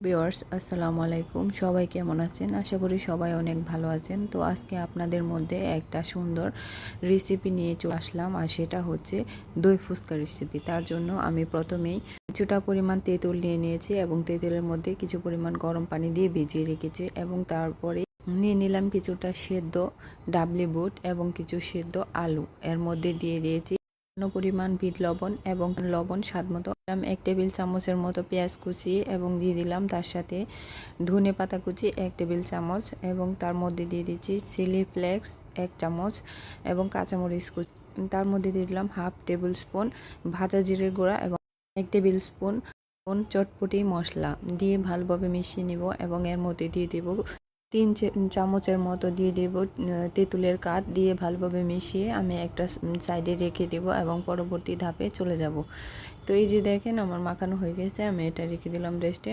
Viewers আসসালামু আলাইকুম। সবাই কেমন আছেন? আশা করি সবাই অনেক ভালো আছেন। তো আজকে আপনাদের মধ্যে একটা সুন্দর রেসিপি নিয়ে চলে আসলাম, আর সেটা হচ্ছে দই ফুচকা রেসিপি তার জন্য আমি প্রথমেই কিছুটা পরিমাণ তেঁতুল নিয়ে নিয়েছি এবং তেঁতুলের মধ্যে কিছু পরিমাণ গরম পানি দিয়ে ভিজিয়ে রেখেছি এবং তারপরে নিয়ে নিলাম কিছুটা সেদ্ধ ডাবলি বুট এবং কিছু সেদ্ধ আলু। এর মধ্যে দিয়ে দিয়েছি সামান্য পরিমাণ বিট লবণ এবং লবণ স্বাদ মতো। দিলাম এক টেবিল চামচের মতো পেঁয়াজ কুচি এবং দিয়ে দিলাম তার সাথে ধনে পাতা কুচি এক টেবিল চামচ এবং তার মধ্যে দিয়ে দিচ্ছি চিলি ফ্লেক্স এক চামচ এবং কাঁচামরিচ কুচি। তার মধ্যে দিয়ে দিলাম হাফ টেবিল স্পুন ভাজা জিরের গুঁড়া এবং এক টেবিল স্পুন চটপটি মশলা। দিয়ে ভালোভাবে মিশিয়ে নিব এবং এর মধ্যে দিয়ে দেব তিন চামচের মতো দিয়ে দেব তেঁতুলের কাঠ দিয়ে ভালোভাবে মিশিয়ে আমি একটা সাইডে রেখে দেব এবং পরবর্তী ধাপে চলে যাব। তো এই যে দেখেন আমার মাখানো হয়ে গেছে, আমি এটা রেখে দিলাম রেস্টে।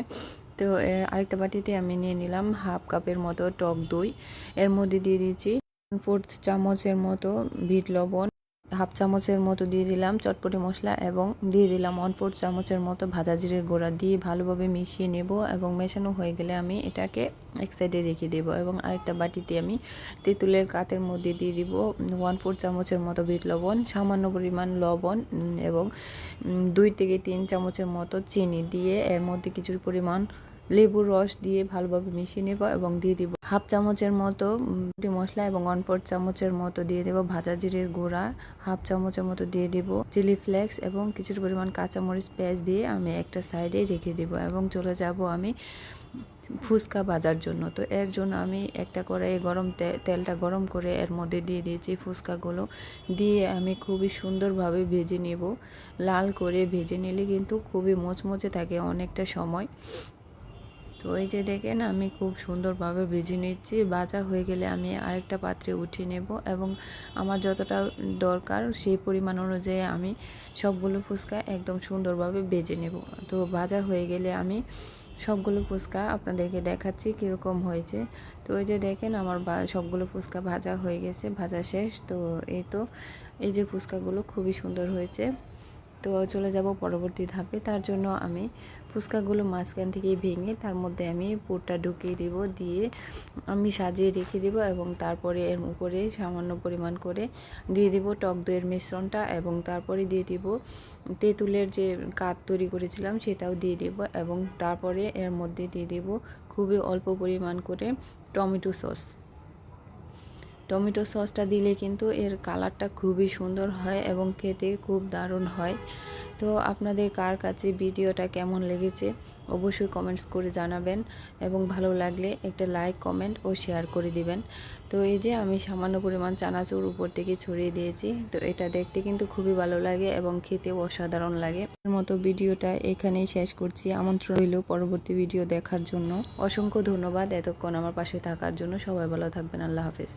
তো আরেকটা বাটিতে আমি নিয়ে নিলাম হাফ কাপের মতো টক দই। এর মধ্যে দিয়ে দিয়েছি ফোর্থ চামচের মতো ভিট লবণ। হাফ চামচের মতো দিয়ে দিলাম চটপটি মশলা এবং দিয়ে দিলাম ওয়ান ফোর্থ চামচের মতো ভাজা জিরের গুঁড়া দিয়ে ভালোভাবে মিশিয়ে নেব এবং মেশানো হয়ে গেলে আমি এটাকে এক সাইডে রেখে দেব এবং আরেকটা বাটিতে আমি তেঁতুলের কাতের মধ্যে দিয়ে দিব ওয়ান ফোর্থ চামচের মতো বিট লবণ, সামান্য পরিমাণ লবণ এবং দুই থেকে তিন চামচের মতো চিনি দিয়ে এর মধ্যে কিছু পরিমাণ লেবুর রস দিয়ে ভালোভাবে মিশিয়ে নেব এবং দিয়ে দিব হাফ চামচের মতো মশলা এবং ওয়ান চামচের মতো দিয়ে দেব ভাজা জিরের গুঁড়া। হাফ চামচের মতো দিয়ে দেব চিলি ফ্লেক্স এবং কিছু পরিমাণ কাঁচামরিচ পেঁয়াজ দিয়ে আমি একটা সাইডে রেখে দেব এবং চলে যাব আমি ফুচকা ভাজার জন্য। তো এর জন্য আমি একটা করে গরম তেলটা গরম করে এর মধ্যে দিয়ে দিয়েছি ফুচকাগুলো। দিয়ে আমি খুবই সুন্দরভাবে ভেজে নেব। লাল করে ভেজে নিলে কিন্তু খুবই মোচমোচে থাকে অনেকটা সময়। তো এই যে দেখেন, আমি খুব সুন্দরভাবে ভেজে নিচ্ছি। ভাজা হয়ে গেলে আমি আরেকটা পাত্রে উঠিয়ে নেব এবং আমার যতটা দরকার সেই পরিমাণ অনুযায়ী আমি সবগুলো ফুচকা একদম সুন্দরভাবে ভেজে নেব। তো ভাজা হয়ে গেলে আমি সবগুলো ফুচকা আপনাদেরকে দেখাচ্ছি কীরকম হয়েছে। তো এই যে দেখেন, আমার সবগুলো ফুচকা ভাজা হয়ে গেছে, ভাজা শেষ। তো এই তো, এই যে ফুচকাগুলো খুবই সুন্দর হয়েছে। তো চলে যাব পরবর্তী ধাপে। তার জন্য আমি ফুচকাগুলো মাঝখান থেকে ভেঙে, তার মধ্যে আমি পুরটা ঢুকিয়ে দিব, দিয়ে আমি সাজিয়ে রেখে দিব এবং তারপরে এর উপরে সামান্য পরিমাণ করে দিয়ে দিব টক দইয়ের মিশ্রণটা এবং তারপরে দিয়ে দিব তেঁতুলের যে কাঠ তৈরি করেছিলাম সেটাও দিয়ে দিব এবং তারপরে এর মধ্যে দিয়ে দিব খুবই অল্প পরিমাণ করে টমেটো সস। টমেটো সসটা দিলে কিন্তু এর কালারটা খুবই সুন্দর হয় এবং খেতে খুব দারুণ হয়। তো আপনাদের কার কাছে ভিডিওটা কেমন লেগেছে অবশ্যই কমেন্টস করে জানাবেন এবং ভালো লাগলে একটা লাইক কমেন্ট ও শেয়ার করে দিবেন। তো এই যে আমি সামান্য পরিমাণ চানাচুর উপর থেকে ছড়িয়ে দিয়েছি, তো এটা দেখতে কিন্তু খুবই ভালো লাগে এবং খেতেও অসাধারণ লাগে। এর মতো ভিডিওটা এখানেই শেষ করছি। আমন্ত্রণ রইল পরবর্তী ভিডিও দেখার জন্য। অসংখ্য ধন্যবাদ এতক্ষণ আমার পাশে থাকার জন্য। সবাই ভালো থাকবেন। আল্লাহ হাফেজ।